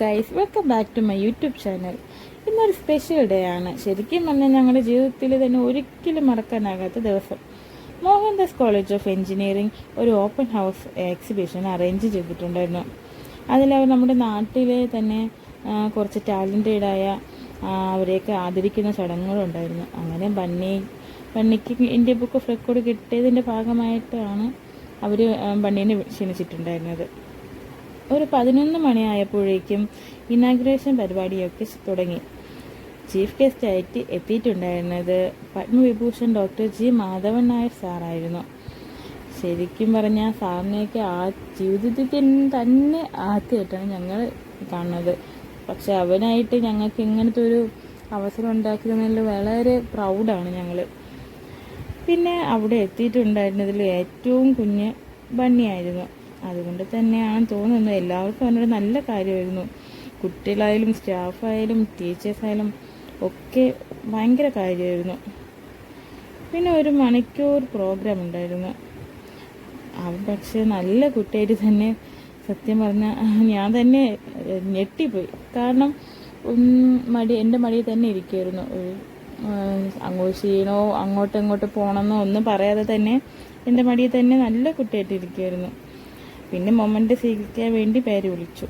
Guys welcome back to my YouTube channel ഇന്നൊരു special day ആണ്. ശരിക്കും പറഞ്ഞാൽ ഞങ്ങളുടെ ജീവിതത്തിൽ തന്നെ ഒരിക്കലും മറക്കാനാകാത്ത ദിവസം. മോഹൻദാസ് കോളേജ് ഓഫ് എഞ്ചിനീയറിംഗ് ഒരു ഓപ്പൺ ഹൗസ് എക്സിബിഷൻ അറേഞ്ച് ചെയ്തിട്ടുണ്ടായിരുന്നു. അതിലവർ നമ്മുടെ നാട്ടിലെ തന്നെ കുറച്ച് ടാലന്റഡായ അവരെയൊക്കെ ആദരിക്കുന്ന ചടങ്ങുകളുണ്ടായിരുന്നു. അങ്ങനെ ബണ്ണി ബണ്ണിക്ക് ഇന്ത്യ ബുക്ക് ഓഫ് റെക്കോർഡ് കിട്ടിയതിന്റെ ഭാഗമായിട്ടാണ് അവർ ബണ്ണീനെ ക്ഷണിച്ചിട്ടുണ്ടായിരുന്നത്. ഒരു പതിനൊന്ന് മണിയായപ്പോഴേക്കും ഇനാഗ്രേഷൻ പരിപാടിയൊക്കെ തുടങ്ങി. ചീഫ് ഗസ്റ്റായിട്ട് എത്തിയിട്ടുണ്ടായിരുന്നത് പത്മവിഭൂഷൺ ഡോക്ടർ ജി മാധവൻ നായർ സാറായിരുന്നു ശരിക്കും പറഞ്ഞാൽ സാറിനെയൊക്കെ ആ ജീവിതത്തിൽ തന്നെ ആദ്യമായിട്ടാണ് ഞങ്ങൾ കാണുന്നത്. പക്ഷെ അവനായിട്ട് ഞങ്ങൾക്ക് ഇങ്ങനത്തെ ഒരു അവസരം ഉണ്ടാക്കുന്നതിൽ വളരെ പ്രൗഡാണ് ഞങ്ങൾ പിന്നെ അവിടെ എത്തിയിട്ടുണ്ടായിരുന്നതിൽ ഏറ്റവും കുഞ്ഞ് ബണ്ണിയായിരുന്നു. അതുകൊണ്ട് തന്നെയാണ് തോന്നുന്നത് എല്ലാവർക്കും അവനൊരു നല്ല കാര്യമായിരുന്നു. കുട്ടികളായാലും സ്റ്റാഫായാലും ടീച്ചേഴ്സായാലും ഒക്കെ ഭയങ്കര കാര്യമായിരുന്നു. പിന്നെ ഒരു മണിക്കൂർ പ്രോഗ്രാം ഉണ്ടായിരുന്നു. അവൻ പക്ഷെ നല്ല കുട്ടിയായിട്ട് തന്നെ സത്യം പറഞ്ഞാൽ ഞാൻ തന്നെ ഞെട്ടിപ്പോയി. കാരണം മടി എന്റെ മടിയിൽ തന്നെ ഇരിക്കുമായിരുന്നു ഒരു അങ്ങോട്ട് ചെയ്യണോ അങ്ങോട്ട് ഇങ്ങോട്ട് പോകണമെന്നോ ഒന്നും പറയാതെ തന്നെ എന്റെ മടിയിൽ തന്നെ നല്ല കുട്ടിയായിട്ട് ഇരിക്കുമായിരുന്നു പിന്നെ മൊമന്റെ സ്വീകരിക്കാൻ വേണ്ടി പേര് വിളിച്ചു.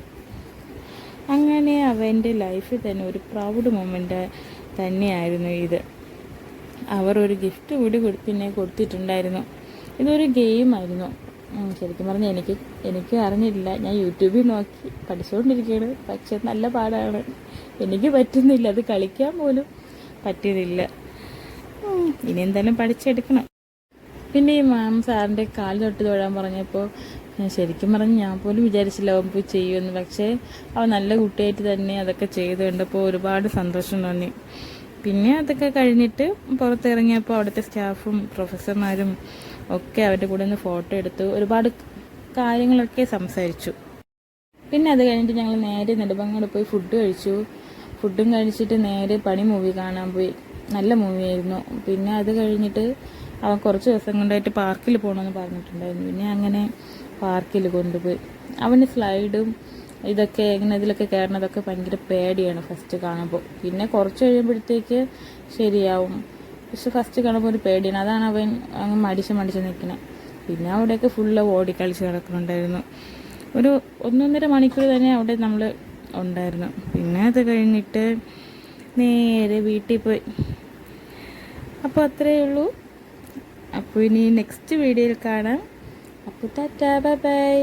അങ്ങനെ അവന്റെ ലൈഫിൽ തന്നെ ഒരു പ്രൗഡ് മൊമെന്റ് തന്നെയായിരുന്നു ഇത്. അവർ ഒരു ഗിഫ്റ്റ് കൂടി പിന്നെ കൊടുത്തിട്ടുണ്ടായിരുന്നു. ഇതൊരു ഗെയിമായിരുന്നു ശരിക്കും പറഞ്ഞാൽ എനിക്ക് എനിക്ക് അറിഞ്ഞില്ല ഞാൻ യൂട്യൂബിൽ നോക്കി പഠിച്ചുകൊണ്ടിരിക്കുകയാണ് പക്ഷെ നല്ല പാടാണ്. എനിക്ക് പറ്റുന്നില്ല. അത് കളിക്കാൻ പോലും പറ്റുന്നില്ല ഇനി എന്തായാലും പഠിച്ചെടുക്കണം. പിന്നെ ഈ മാം സാറിന്റെ കാൽ തൊട്ട് തൊഴാൻ പറഞ്ഞപ്പോൾ ശരിക്കും പറഞ്ഞ് ഞാൻ പോലും വിചാരിച്ചില്ല അവൻ പോയി ചെയ്യുമെന്ന്. പക്ഷേ അവൻ നല്ല കുട്ടിയായിട്ട് തന്നെ അതൊക്കെ ചെയ്ത് കണ്ടപ്പോൾ ഒരുപാട് സന്തോഷം തോന്നി. പിന്നെ അതൊക്കെ കഴിഞ്ഞിട്ട് പുറത്തിറങ്ങിയപ്പോൾ അവിടുത്തെ സ്റ്റാഫും പ്രൊഫസർമാരും ഒക്കെ അവരുടെ കൂടെ നിന്ന് ഫോട്ടോ എടുത്തു ഒരുപാട് കാര്യങ്ങളൊക്കെ സംസാരിച്ചു. പിന്നെ അത് കഴിഞ്ഞിട്ട് ഞങ്ങൾ നേരെ നെടുമ്പങ്ങോട് പോയി ഫുഡ് കഴിച്ചു. ഫുഡും കഴിച്ചിട്ട് നേരെ പണി മൂവി കാണാൻ പോയി. നല്ല മൂവിയായിരുന്നു. പിന്നെ അത് കഴിഞ്ഞിട്ട് അവൻ കുറച്ച് ദിവസം കൊണ്ടായിട്ട് പാർക്കിൽ പോകണമെന്ന് പറഞ്ഞിട്ടുണ്ടായിരുന്നു. പിന്നെ അങ്ങനെ പാർക്കിൽ കൊണ്ടുപോയി. അവന് സ്ലൈഡും ഇതൊക്കെ ഇങ്ങനെ ഇതിലൊക്കെ കയറണതൊക്കെ ഭയങ്കര പേടിയാണ് ഫസ്റ്റ് കാണുമ്പോൾ പിന്നെ കുറച്ച് കഴിയുമ്പോഴത്തേക്ക് ശരിയാവും. പക്ഷെ ഫസ്റ്റ് കാണുമ്പോൾ ഒരു പേടിയാണ്. അതാണ് അവൻ അങ്ങ് മടിച്ച് മടിച്ച് നിൽക്കുന്നത് പിന്നെ അവിടെയൊക്കെ ഫുള്ള് ഓടി കളിച്ച് നടക്കുന്നുണ്ടായിരുന്നു. ഒരു ഒന്നൊന്നര മണിക്കൂർ തന്നെ അവിടെ നമ്മൾ ഉണ്ടായിരുന്നു. പിന്നെ അത് കഴിഞ്ഞിട്ട് നേരെ വീട്ടിൽ പോയി. അപ്പോൾ അത്രയേ ഉള്ളൂ. അപ്പോൾ ഇനി നെക്സ്റ്റ് വീഡിയോയിൽ കാണാം. അപ്പോൾ ടാറ്റാ ബൈ ബൈ